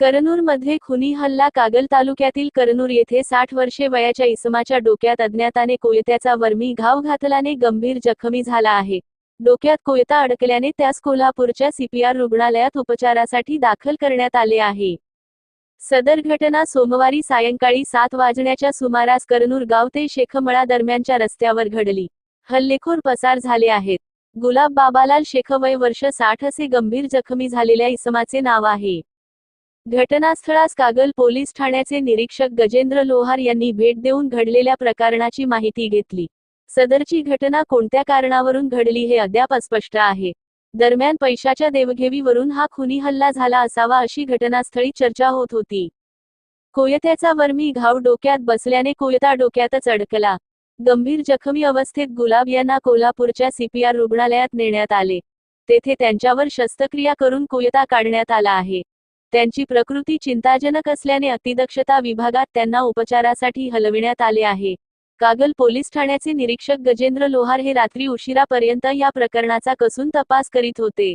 करनूरमध्ये खुनी हल्ला कागल तालुक्यातील करनूर येथे साठ वर्षे वयाच्या इसमाच्या डोक्यात अज्ञाताने कोयत्याचा वर्मी घाव घातल्याने गंभीर जखमी झाला आहे. डोक्यात कोयता अडकल्याने त्यास कोल्हापूरच्या सीपीआर रुग्णालयात उपचारासाठी दाखल करण्यात आले आहे. सदर घटना सोमवारी सायंकाळी सात वाजण्याच्या सुमारास करनूर गाव ते शेखमळा दरम्यानच्या रस्त्यावर घडली. हल्लेखोर पसार झाले आहेत. गुलाब बाबालाल शेख वय वर्ष साठ असे गंभीर जखमी झालेल्या इसमाचे नाव आहे. घटनास्थळास कागल पोलीस ठाण्याचे निरीक्षक गजेंद्र लोहार यांनी भेट देऊन घडलेल्या प्रकरणाची माहिती घेतली. सदरची घटना कोणत्या कारणावरून घडली हे अद्याप अस्पष्ट आहे. दरम्यान पैशाच्या देवघेवीवरून हा खुनी हल्ला झाला असावा अशी घटनास्थळी चर्चा होत होती. कोयत्याचा वर्मी घाव डोक्यात बसल्याने कोयता डोक्यातच अडकला. गंभीर जखमी अवस्थेत गुलाब यांना कोल्हापूरच्या सीपीआर रुग्णालयात नेण्यात आले. तेथे त्यांच्यावर शस्त्रक्रिया करून कोयता काढण्यात आला आहे. त्यांची प्रकृती चिंताजनक असल्याने अतिदक्षता विभागात त्यांना उपचारासाठी हलविण्यात आले आहे. कागल पोलीस ठाण्याचे निरीक्षक गजेंद्र लोहार हे रात्री उशिरापर्यंत या प्रकरणाचा कसून तपास करीत होते.